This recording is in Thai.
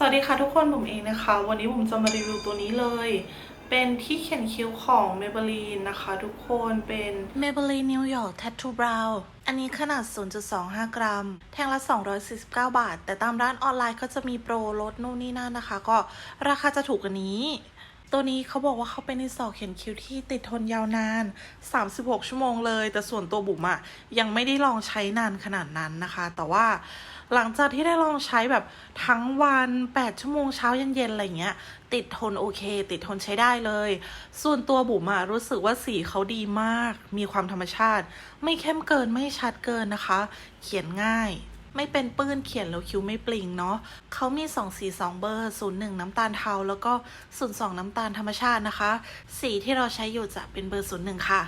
สวัสดีค่ะทุกคนผมเองนะคะ วันนี้ผมจะมารีวิวตัวนี้เลย เป็นที่เขียนคิ้วของ Maybelline นะคะ ทุกคนเป็น Maybelline New York Tattoo Brow อันนี้ขนาด 0.25 กรัม แท่งละ 249 บาท แต่ตามร้านออนไลน์ก็จะมีโปรลดนู่นนี่นั่นนะคะ ก็ราคาจะถูกกว่านี้ ตัวนี้เขาบอกว่าเขาเป็นในสอเขียนคิ้วที่ติดทนยาวนาน 36 ชั่วโมงเลย แต่ส่วนตัวบุ๋มอะยังไม่ได้ลองใช้นานขนาดนั้นนะคะ แต่ว่าหลังจากที่ได้ลองใช้แบบทั้งวัน 8 ชั่วโมงเช้าเย็นๆอะไรเงี้ย ติดทนโอเค ติดทนใช้ได้เลย ส่วนตัวบุ๋มอะรู้สึกว่าสีเขาดีมาก มีความธรรมชาติ ไม่เข้มเกินไม่ชัดเกินนะคะ เขียนง่าย ไม่เป็นปื้นเขียนแล้วคิ้วไม่ปลิงเนาะเขามี 2 สี 2 เบอร์ 01 น้ำตาลเทา แล้วก็ 02 น้ำตาลธรรมชาตินะคะ สีที่เราใช้อยู่จะเป็นเบอร์ 01 ค่ะ